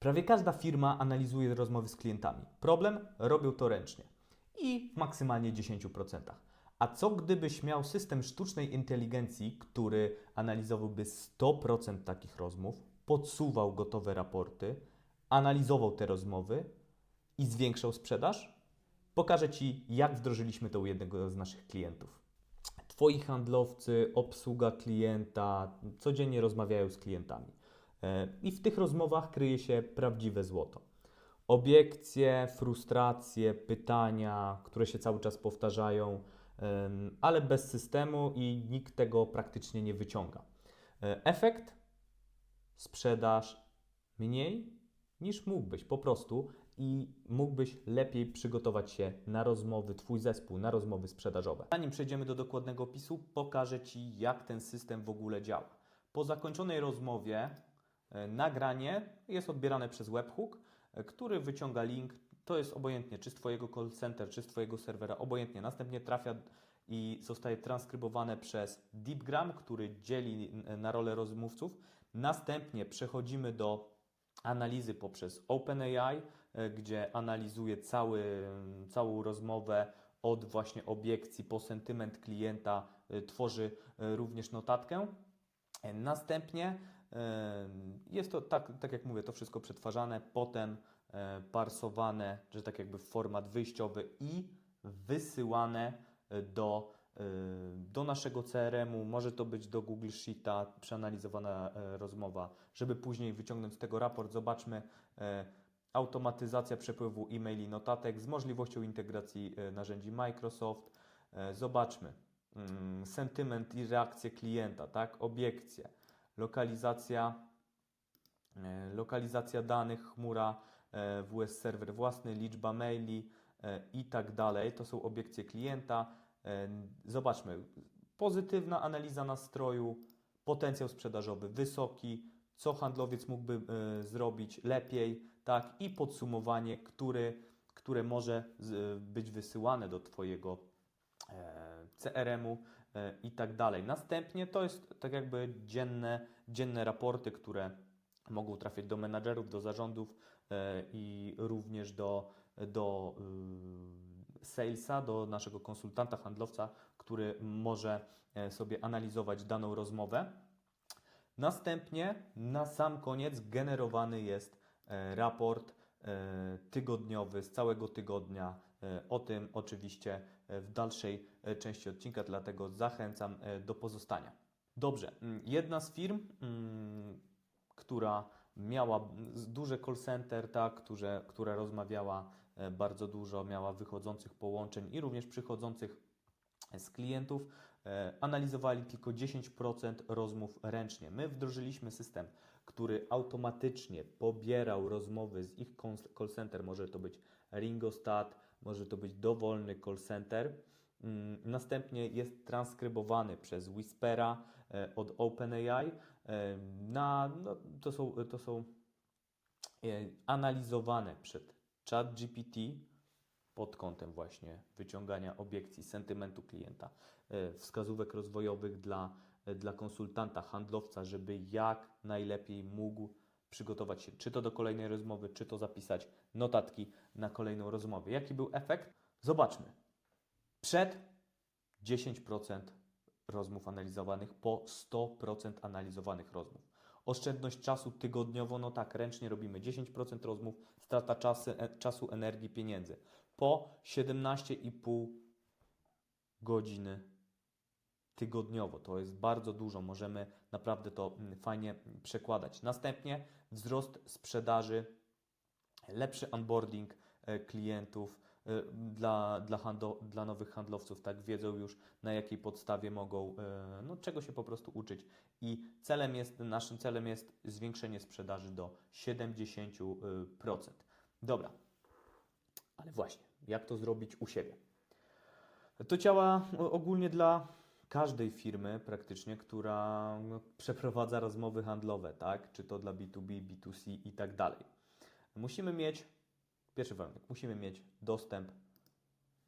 Prawie każda firma analizuje rozmowy z klientami. Problem? Robią to ręcznie i w maksymalnie 10%. A co gdybyś miał system sztucznej inteligencji, który analizowałby 100% takich rozmów, podsuwał gotowe raporty, analizował te rozmowy i zwiększał sprzedaż? Pokażę Ci, jak wdrożyliśmy to u jednego z naszych klientów. Twoi handlowcy, obsługa klienta codziennie rozmawiają z klientami. E, I w tych rozmowach kryje się prawdziwe złoto. Obiekcje, frustracje, pytania, które się cały czas powtarzają, ale bez systemu i nikt tego praktycznie nie wyciąga. E, Efekt? Sprzedaż mniej niż mógłbyś po prostu i mógłbyś lepiej przygotować się na rozmowy, Twój zespół, na rozmowy sprzedażowe. Zanim przejdziemy do dokładnego opisu, pokażę Ci, jak ten system w ogóle działa. Po zakończonej rozmowie nagranie jest odbierane przez webhook, e, który wyciąga link. To jest obojętnie, czy z Twojego call center, czy z Twojego serwera, obojętnie. Następnie trafia i zostaje transkrybowane przez Deepgram, który dzieli n- na rolę rozmówców. Następnie przechodzimy do analizy poprzez OpenAI, e, gdzie analizuje cały, całą rozmowę od właśnie obiekcji po sentyment klienta, e, tworzy e, również notatkę. E, Następnie e, jest to, tak, tak jak mówię, to wszystko przetwarzane, potem e, parsowane, że tak jakby w format wyjściowy i wysyłane e, do, e, do naszego CRM-u. Może to być do Google Sheeta, przeanalizowana rozmowa, żeby później wyciągnąć z tego raport. Zobaczmy automatyzacja przepływu e-maili, notatek z możliwością integracji narzędzi Microsoft. Zobaczmy mm, sentyment i reakcję klienta, tak? Obiekcje, lokalizacja, e, lokalizacja danych, chmura, e, WS serwer własny, liczba maili e, i tak dalej. To są obiekcje klienta. Zobaczmy, pozytywna analiza nastroju, potencjał sprzedażowy wysoki, co handlowiec mógłby zrobić lepiej, tak? I podsumowanie, który, które może być wysyłane do Twojego CRM-u i tak dalej. Następnie to jest tak jakby dzienne, dzienne raporty, które mogą trafiać do menadżerów, do zarządów e, i również do, do y, salesa, do naszego konsultanta, handlowca, który może e, sobie analizować daną rozmowę. Następnie na sam koniec generowany jest e, raport e, tygodniowy z całego tygodnia. E, O tym oczywiście e, w dalszej e, części odcinka, dlatego zachęcam e, do pozostania. Dobrze, mm, jedna z firm, mm, która miała duże call center, tak, które, która rozmawiała e, bardzo dużo, miała wychodzących połączeń i również przychodzących z klientów e, analizowali tylko 10% rozmów ręcznie. My wdrożyliśmy system, który automatycznie pobierał rozmowy z ich call center. Może to być Ringostat, może to być dowolny call center. Mm, Następnie jest transkrybowany przez Whispera e, od OpenAI. e, Na, no, to, są, to są e, analizowane przed ChatGPT pod kątem właśnie wyciągania obiekcji, sentymentu klienta, wskazówek rozwojowych dla, dla konsultanta, handlowca, żeby jak najlepiej mógł przygotować się, czy to do kolejnej rozmowy, czy to zapisać notatki na kolejną rozmowę. Jaki był efekt? Zobaczmy. Przed 10% rozmów analizowanych, po 100% analizowanych rozmów. Oszczędność czasu tygodniowo, no tak, ręcznie robimy 10% rozmów, strata czasy, e, czasu, energii, pieniędzy. Po 17,5 godziny tygodniowo. To jest bardzo dużo, możemy naprawdę to mm, fajnie mm, przekładać. Następnie wzrost sprzedaży, lepszy onboarding e, klientów e, dla, dla, handlo, dla nowych handlowców, tak wiedzą już na jakiej podstawie mogą, e, no czego się po prostu uczyć. I celem jest, naszym celem jest zwiększenie sprzedaży do 70%. Dobra, ale właśnie, jak to zrobić u siebie? To działa ogólnie dla każdej firmy praktycznie, która przeprowadza rozmowy handlowe, tak? Czy to dla B2B, B2C i tak dalej. Musimy mieć, pierwszy warunek, musimy mieć dostęp,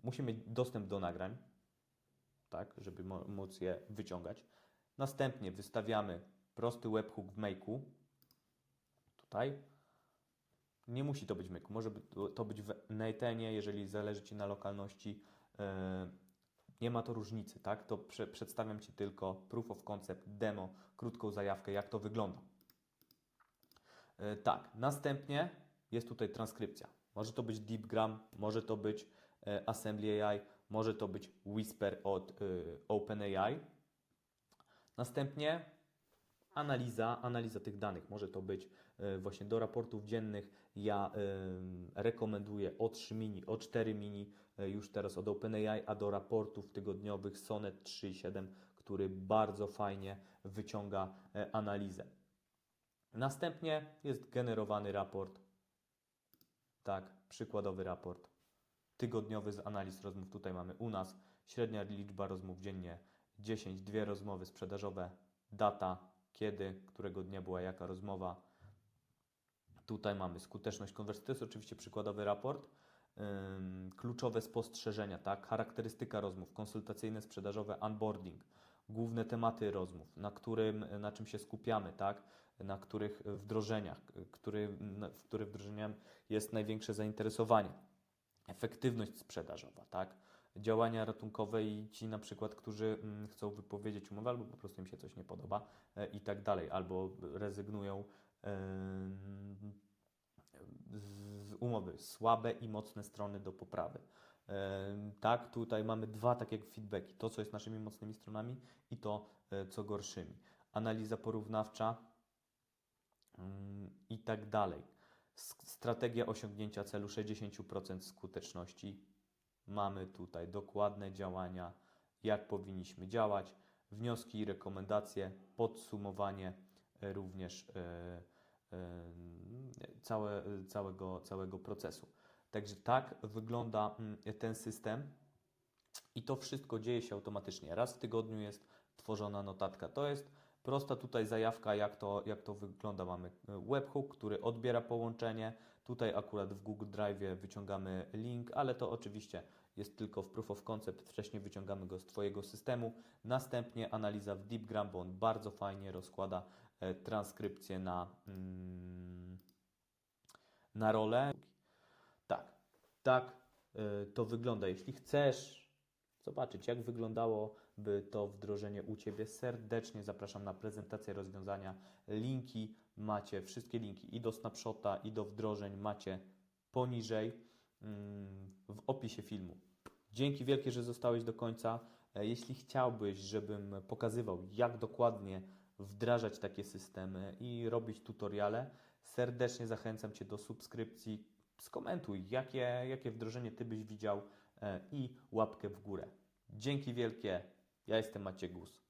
musimy mieć dostęp do nagrań, tak? Żeby móc je wyciągać. Następnie wystawiamy prosty webhook w Make'u, tutaj. Nie musi to być myk, może to- być w Neitenie, jeżeli zależy Ci na lokalności. Nie ma to różnicy, tak? To prze, przedstawiam Ci tylko proof of concept, demo, krótką zajawkę, jak to wygląda. E, Tak, następnie jest tutaj transkrypcja. Może to być DeepGram, może to być e, Assembly AI, może to być Whisper od e, OpenAI. Następnie analiza, analiza tych danych. Może to być e, właśnie do raportów dziennych. Ja e, rekomenduję O3 mini, O4 mini e, już teraz od OpenAI, a do raportów tygodniowych Sonnet 3.7, który bardzo fajnie wyciąga analizę. Następnie jest generowany raport. Tak, przykładowy raport tygodniowy z analiz rozmów. Tutaj mamy u nas średnia liczba rozmów dziennie 10, dwie rozmowy sprzedażowe, data, kiedy, którego dnia była jaka rozmowa. Tutaj mamy skuteczność konwersji. To jest oczywiście przykładowy raport. Kluczowe spostrzeżenia, tak? charakterystyka rozmów, konsultacyjne, sprzedażowe, onboarding, główne tematy rozmów, na, którym, na czym się skupiamy, tak? na których wdrożeniach, który, w których wdrożeniem jest największe zainteresowanie efektywność sprzedażowa, tak? Działania ratunkowe i ci na przykład, którzy mm, chcą wypowiedzieć umowę, albo po prostu im się coś nie podoba e, i tak dalej, albo rezygnują z umowy. Słabe i mocne strony do poprawy. Tak, tutaj mamy dwa takie feedbacki. To, co jest naszymi mocnymi stronami i to, e, co gorszymi. Analiza porównawcza mm, i tak dalej. Strategia osiągnięcia celu 60% skuteczności. Mamy tutaj dokładne działania, jak powinniśmy działać, wnioski i rekomendacje, podsumowanie e, również e, e, całe, całego, całego procesu. Także tak wygląda mm, ten system i to wszystko dzieje się automatycznie. Raz w tygodniu jest tworzona notatka. To jest prosta tutaj zajawka, jak to, jak to wygląda. Mamy e, webhook, który odbiera połączenie. Tutaj akurat w Google Drive wyciągamy link, ale to oczywiście jest tylko w proof of concept. Wcześniej wyciągamy go z Twojego systemu. Następnie analiza w DeepGram, bo on bardzo fajnie rozkłada e, transkrypcję na, mm, na rolę. Tak, tak e, to wygląda. Jeśli chcesz zobaczyć, jak wyglądałoby to wdrożenie u Ciebie, serdecznie zapraszam na prezentację rozwiązania. Linki macie, wszystkie linki i do snapshota, i do wdrożeń macie poniżej mm, w opisie filmu. Dzięki wielkie, że zostałeś do końca. E, Jeśli chciałbyś, żebym pokazywał, jak dokładnie wdrażać takie systemy i robić tutoriale, serdecznie zachęcam Cię do subskrypcji. Skomentuj, jakie, jakie wdrożenie Ty byś widział e, i łapkę w górę. Dzięki wielkie. Ja jestem Maciej Gus.